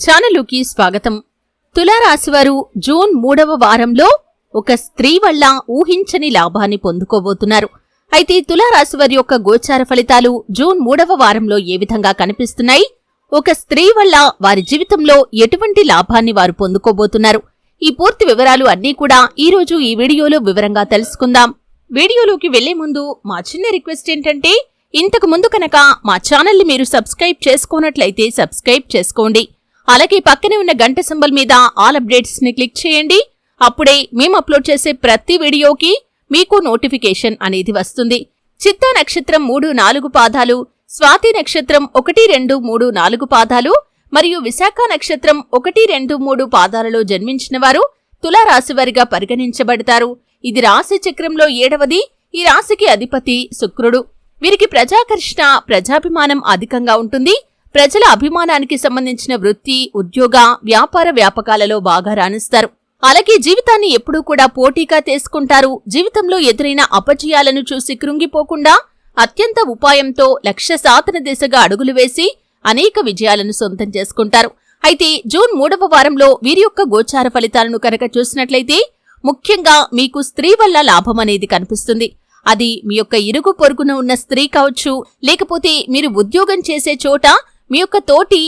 ఛానలుకి స్వాగతం. తులారాశివారు జూన్ మూడవ వారంలో ఒక స్త్రీ వల్ల ఊహించని లాభాన్ని పొందుకోబోతున్నారు. అయితే తులారాశివారి యొక్క గోచార ఫలితాలు జూన్ మూడవ వారంలో ఏ విధంగా కనిపిస్తున్నాయి? ఒక స్త్రీ వల్ల వారి జీవితంలో ఎటువంటి లాభాన్ని వారు పొందుకోబోతున్నారు? ఈ పూర్తి వివరాలు అన్నీ కూడా ఈ రోజు ఈ వీడియోలో వివరంగా తెలుసుకుందాం. వీడియోలోకి వెళ్ళే ముందు మా చిన్న రిక్వెస్ట్ ఏంటంటే ఇంతకు ముందు కనుక మా ఛానల్ని మీరు సబ్స్క్రైబ్ చేసుకోనట్లయితే సబ్స్క్రైబ్ చేసుకోండి. అలాగే పక్కనే ఉన్న గంట సింబల్ మీద ఆల్ అప్డేట్స్ని క్లిక్ చేయండి. అప్పుడే మేము అప్లోడ్ చేసే ప్రతి వీడియోకి మీకు నోటిఫికేషన్ అనేది వస్తుంది. చిత్తా నక్షత్రం మూడు నాలుగు పాదాలు స్వాతి నక్షత్రం ఒకటి రెండు మూడు నాలుగు పాదాలు మరియు విశాఖ నక్షత్రం ఒకటి రెండు మూడు పాదాలలో జన్మించిన వారు తులారాశివారిగా పరిగణించబడతారు. ఇది రాశి చక్రంలో ఏడవది. ఈ రాశికి అధిపతి శుక్రుడు. వీరికి ప్రజాకర్షణ ప్రజాభిమానం అధికంగా ఉంటుంది. ప్రజల అభిమానానికి సంబంధించిన వృత్తి ఉద్యోగ వ్యాపార వ్యాపకాలలో బాగా రాణిస్తారు. అలాగే జీవితాన్ని ఎప్పుడూ కూడా పోటీగా తీసుకుంటారు. జీవితంలో ఎదురైన అపజయాలను చూసి కృంగిపోకుండా అత్యంత ఉపాయంతో లక్ష్య సాధన దిశగా అడుగులు వేసి అనేక విజయాలను సొంతం చేసుకుంటారు. అయితే జూన్ మూడవ వారంలో వీరి యొక్క గోచార ఫలితాలను కనుక చూసినట్లయితే ముఖ్యంగా మీకు స్త్రీ వల్ల లాభం అనేది కనిపిస్తుంది. అది మీ యొక్క ఇరుగు పొరుగున ఉన్న స్త్రీ కావచ్చు లేకపోతే మీరు ఉద్యోగం చేసే చోట మీ యొక్క తోటి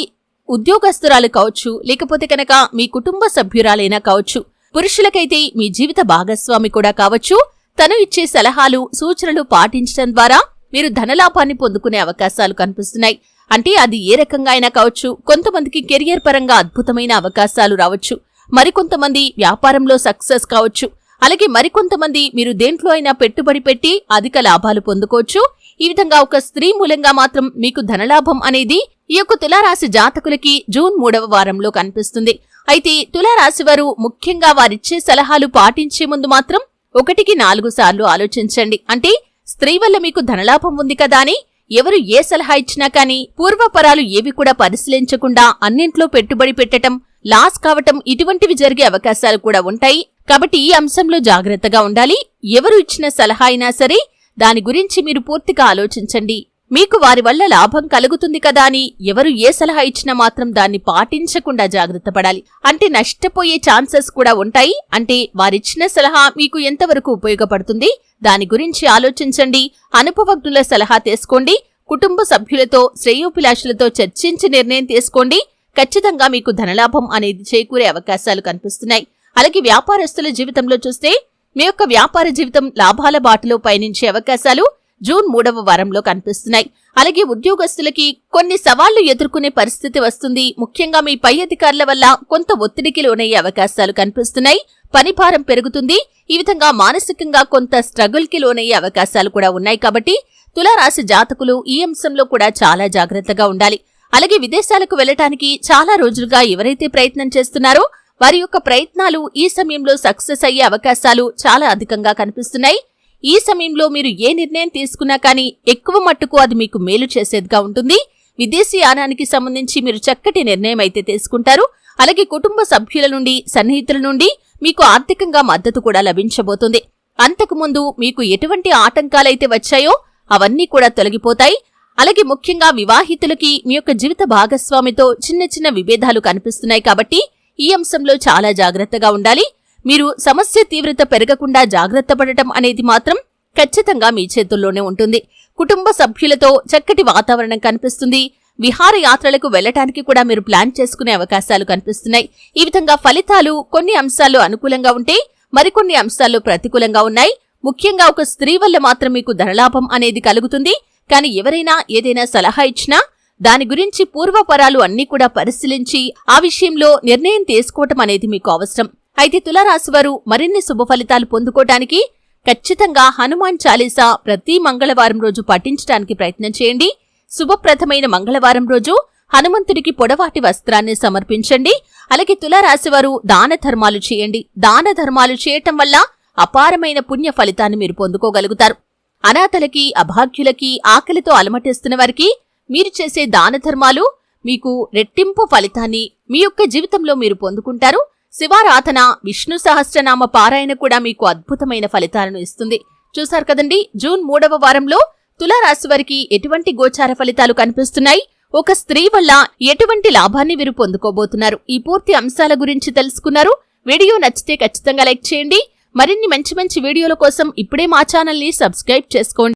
ఉద్యోగస్తురాలు కావచ్చు లేకపోతే కనుక మీ కుటుంబ సభ్యురాలైనా కావచ్చు పురుషులకైతే మీ జీవిత భాగస్వామి కూడా కావచ్చు. తను ఇచ్చే సలహాలు సూచనలు పాటించడం ద్వారా మీరు ధనలాభాన్ని పొందుకునే అవకాశాలు కనిపిస్తున్నాయి. అంటే అది ఏ రకంగా అయినా కావచ్చు కొంతమందికి కెరియర్ పరంగా అద్భుతమైన అవకాశాలు రావచ్చు. మరికొంతమంది వ్యాపారంలో సక్సెస్ కావచ్చు. అలాగే మరికొంతమంది మీరు దేంట్లో అయినా పెట్టుబడి పెట్టి అధిక లాభాలు పొందుకోవచ్చు. ఈ విధంగా ఒక స్త్రీ మూలంగా మాత్రం మీకు ధనలాభం అనేది ఈ యొక్క తులారాశి జాతకులకి జూన్ మూడవ వారంలో కనిపిస్తుంది. అయితే తులారాశి వారు ముఖ్యంగా వారిచ్చే సలహాలు పాటించే ముందు మాత్రం ఒకటికి నాలుగు సార్లు ఆలోచించండి. అంటే స్త్రీ వల్ల మీకు ధనలాభం ఉంది కదా అని ఎవరు ఏ సలహా ఇచ్చినా కానీ పూర్వపరాలు ఏవి కూడా పరిశీలించకుండా అన్నింట్లో పెట్టుబడి పెట్టటం లాస్ కావటం ఇటువంటివి జరిగే అవకాశాలు కూడా ఉంటాయి. కాబట్టి ఈ అంశంలో జాగ్రత్తగా ఉండాలి. ఎవరు ఇచ్చిన సలహా అయినా సరే దాని గురించి మీరు పూర్తిగా ఆలోచించండి. మీకు వారి వల్ల లాభం కలుగుతుంది కదా అని ఎవరు ఏ సలహా ఇచ్చినా మాత్రం దాన్ని పాటించకుండా జాగ్రత్త పడాలి. అంటే నష్టపోయే ఛాన్సెస్ కూడా ఉంటాయి. అంటే వారిచ్చిన సలహా మీకు ఎంతవరకు ఉపయోగపడుతుంది? దాని గురించి ఆలోచించండి. అనుభవజ్ఞుల సలహా తీసుకోండి. కుటుంబ సభ్యులతో శ్రేయోభిలాషులతో చర్చించి నిర్ణయం తీసుకోండి. ఖచ్చితంగా మీకు ధనలాభం అనేది చేకూరే అవకాశాలు కనిపిస్తున్నాయి. అలాగే వ్యాపారస్తుల జీవితంలో చూస్తే మీ యొక్క వ్యాపార జీవితం లాభాల బాటలో పయనించే అవకాశాలు జూన్ మూడవ వారంలో కనిపిస్తున్నాయి. అలాగే ఉద్యోగస్తులకి కొన్ని సవాళ్ళు ఎదుర్కొనే పరిస్థితి వస్తుంది. ముఖ్యంగా మీ పై అధికారుల వల్ల కొంత ఒత్తిడికి లోనయ్యే అవకాశాలు కనిపిస్తున్నాయి. పనిభారం పెరుగుతుంది. ఈ విధంగా మానసికంగా కొంత స్ట్రగుల్కి లోనయ్యే అవకాశాలు కూడా ఉన్నాయి కాబట్టి తులారాశి జాతకులు ఈ అంశంలో కూడా చాలా జాగ్రత్తగా ఉండాలి. అలాగే విదేశాలకు వెళ్ళటానికి చాలా రోజులుగా ఎవరైతే ప్రయత్నం చేస్తున్నారో వారి యొక్క ప్రయత్నాలు ఈ సమయంలో సక్సెస్ అయ్యే అవకాశాలు చాలా అధికంగా కనిపిస్తున్నాయి. ఈ సమయంలో మీరు ఏ నిర్ణయం తీసుకున్నా కానీ ఎక్కువ మట్టుకు అది మీకు మేలు చేసేదిగా ఉంటుంది. విదేశీ యానానికి సంబంధించి మీరు చక్కటి నిర్ణయం అయితే తీసుకుంటారు. అలాగే కుటుంబ సభ్యుల నుండి సన్నిహితుల నుండి మీకు ఆర్థికంగా మద్దతు కూడా లభించబోతుంది. అంతకుముందు మీకు ఎటువంటి ఆటంకాలైతే వచ్చాయో అవన్నీ కూడా తొలగిపోతాయి. అలాగే ముఖ్యంగా వివాహితులకి మీ యొక్క జీవిత భాగస్వామితో చిన్న చిన్న విభేదాలు కనిపిస్తున్నాయి కాబట్టి ఈ అంశంలో చాలా జాగ్రత్తగా ఉండాలి. మీరు సమస్య తీవ్రత పెరగకుండా జాగ్రత్త పడటం అనేది మాత్రం ఖచ్చితంగా మీ చేతుల్లోనే ఉంటుంది. కుటుంబ సభ్యులతో చక్కటి వాతావరణం కనిపిస్తుంది. విహారయాత్రలకు వెళ్ళటానికి కూడా మీరు ప్లాన్ చేసుకునే అవకాశాలు కనిపిస్తున్నాయి. ఈ విధంగా ఫలితాలు కొన్ని అంశాల్లో అనుకూలంగా ఉంటే మరికొన్ని అంశాల్లో ప్రతికూలంగా ఉన్నాయి. ముఖ్యంగా ఒక స్త్రీ వల్ల మాత్రం మీకు ధనలాభం అనేది కలుగుతుంది. కానీ ఎవరైనా ఏదైనా సలహా ఇచ్చినా దాని గురించి పూర్వపరాలు అన్నీ కూడా పరిశీలించి ఆ విషయంలో నిర్ణయం తీసుకోవటం అనేది మీకు అవసరం. అయితే తులారాశివారు మరిన్ని శుభ ఫలితాలు పొందుకోవటానికి ఖచ్చితంగా హనుమాన్ చాలీసా ప్రతి మంగళవారం రోజు పఠించడానికి ప్రయత్నం చేయండి. శుభప్రదమైన మంగళవారం రోజు హనుమంతుడికి పొడవాటి వస్త్రాన్ని సమర్పించండి. అలాగే తులారాశివారు దాన ధర్మాలు చేయండి. దాన ధర్మాలు చేయటం వల్ల అపారమైన పుణ్య ఫలితాన్ని మీరు పొందుకోగలుగుతారు. అనాథలకి అభాగ్యులకి ఆకలితో అలమటిస్తున్న వారికి మీరు చేసే దాన ధర్మాలు మీకు రెట్టింపు ఫలితాన్ని మీ యొక్క జీవితంలో మీరు పొందుకుంటారు. శివారాధన విష్ణు సహస్రనామ పారాయణ కూడా మీకు అద్భుతమైన ఫలితాలను ఇస్తుంది. చూశారు కదండి జూన్ మూడవ వారంలో తులారాశి వారికి ఎటువంటి గోచార ఫలితాలు కనిపిస్తున్నాయి? ఒక స్త్రీ వల్ల ఎటువంటి లాభాన్ని వీరు పొందుకోబోతున్నారు? ఈ పూర్తి అంశాల గురించి తెలుసుకున్నారు. వీడియో నచ్చితే ఖచ్చితంగా లైక్ చేయండి. మరిన్ని మంచి మంచి వీడియోల కోసం ఇప్పుడే మా ఛానల్ని సబ్స్క్రైబ్ చేసుకోండి.